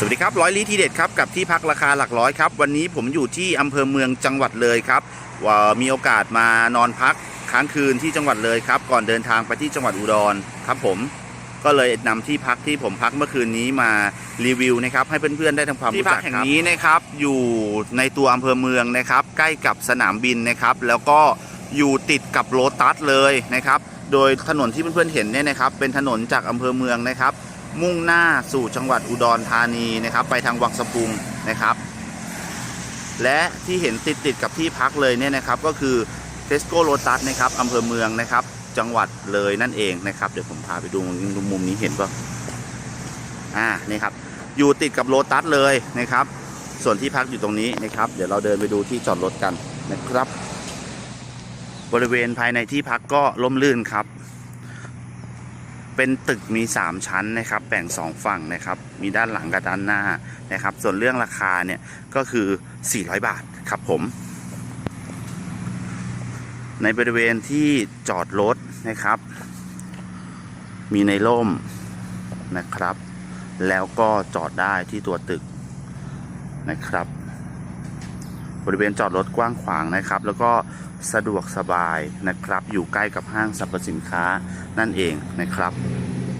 สวัสดีครับร้อยลี้ทีเด็ดครับกับที่พักราคาหลักร้อยครับ วันนี้ผมอยู่ที่อำเภอเมืองจังหวัดเลยครับว่ามีโอกาสมานอนพักค้างคืนที่จังหวัดเลยครับ ก่อนเดินทางไปที่จังหวัดอุดรครับผมก็เลยนำที่พักที่ผมพักเมื่อคืนนี้มารีวิวนะครับ ให้เพื่อนๆได้ทำความรู้จักที่พักแห่งนี้นะครับอยู่ในตัวอำเภอเมืองนะครับ ใกล้กับสนามบินนะครับ แล้วก็อยู่ติดกับโลตัสเลยนะครับ โดยถนนที่เพื่อนๆเห็นเนี่ยนะครับ เป็นถนนจากอำเภอเมืองนะครับ มุ่งหน้าสู่จังหวัดอุดรธานีนะครับ ไปทางวังสะพุงนะครับ และที่เห็นติดติดกับที่พักเลยเนี่ยนะครับก็คือเทสโก้โ t ตัสนะครับอำเภอเมืองนะครับ จังหวัดเลยนั่นเองนะครับเดี๋ยวผมพาไปดูดูมุมนี้เห็นป่ะอ่านี่ครับอยู่ติดกับโ t ตัสเลยนะครับ ส่วนที่พักอยู่ตรงนี้นะครับ เดี๋ยวเราเดินไปดูที่จอดรถกันนะครับ บริเวณภายในที่พักก็ล่มลื่นครับ เป็นตึกมี 3 ชั้นนะครับ แบ่ง 2 ฝั่งนะครับ มีด้านหลังกับด้านหน้านะครับ ส่วนเรื่องราคาเนี่ยก็คือ 400 บาทครับผม ในบริเวณที่จอดรถนะครับ มีในร่มนะครับ แล้วก็จอดได้ที่ตัวตึกนะครับ บริเวณจอดรถกว้างขวางนะครับ แล้วก็สะดวกสบายนะครับ อยู่ใกล้กับห้างสรรพสินค้านั่นเองนะครับ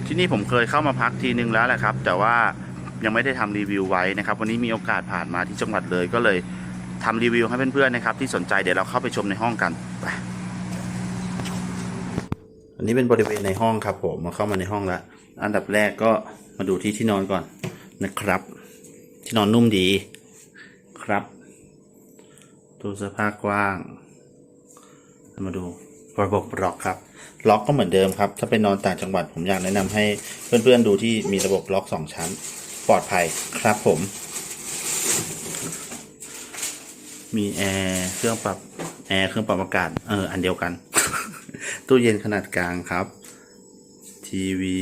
ที่นี่ผมเคยเข้ามาพักทีนึงแล้วแหละครับ แต่ว่ายังไม่ได้ทำรีวิวไว้นะครับ วันนี้มีโอกาสผ่านมาที่จังหวัดเลยก็เลยทำรีวิวให้เพื่อนๆนะครับ ที่สนใจเดี๋ยวเราเข้าไปชมในห้องกันไปอันนี้เป็นบริเวณในห้องครับผมมาเข้ามาในห้องล้วอันดับแรกก็มาดูที่ที่นอนก่อนนะครับ ที่นอนนุ่มดีครับ ตู้เสื้อผ้ากว้าง มาดูระบบล็อกครับ ล็อกก็เหมือนเดิมครับ ถ้าเป็นนอนต่างจังหวัดผมอยากแนะนำให้เพื่อนๆดูที่มีระบบล็อกสองชั้น ปลอดภัยครับผม มีแอร์เครื่องปรับแอร์เครื่องปรับอากาศเอออันเดียวกัน ตู้เย็นขนาดกลางครับ ทีวี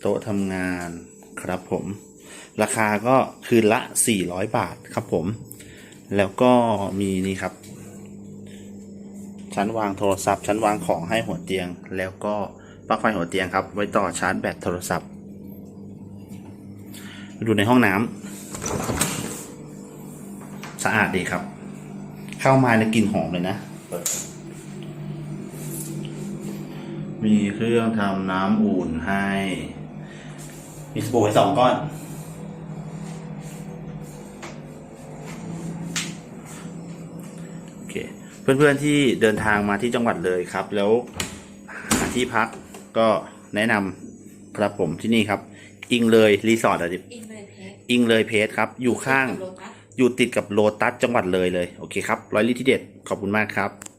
โต๊ะทำงานครับผม ราคาก็คืนละ 400 บาทครับผม แล้วก็มีนี่ครับ ชั้นวางโทรศัพท์ ชั้นวางของให้หัวเตียง แล้วก็ปลั๊กไฟหัวเตียงครับ ไว้ต่อชาร์จแบตโทรศัพท์ ดูในห้องน้ำสะอาดดีครับ เข้ามาในกลิ่นหอมเลยนะมีเครื่องทำน้ำอุ่นให้ มีสบู่ให้สองก้อน เคเพื่อนๆที่เดินทางมาที่จังหวัดเลยครับ แล้วหาที่พักก็แนะนำครับผมที่นี่ครับ อิงเลยรีสอร์ทอะดิอินเลยเพชรอิงเลยเพจครับ อยู่ข้างโลตัสอยู่ติดกับโลตัสจังหวัดเลยเลย โอเคครับร้อยลิตรที่เด็ดขอบคุณมากครับ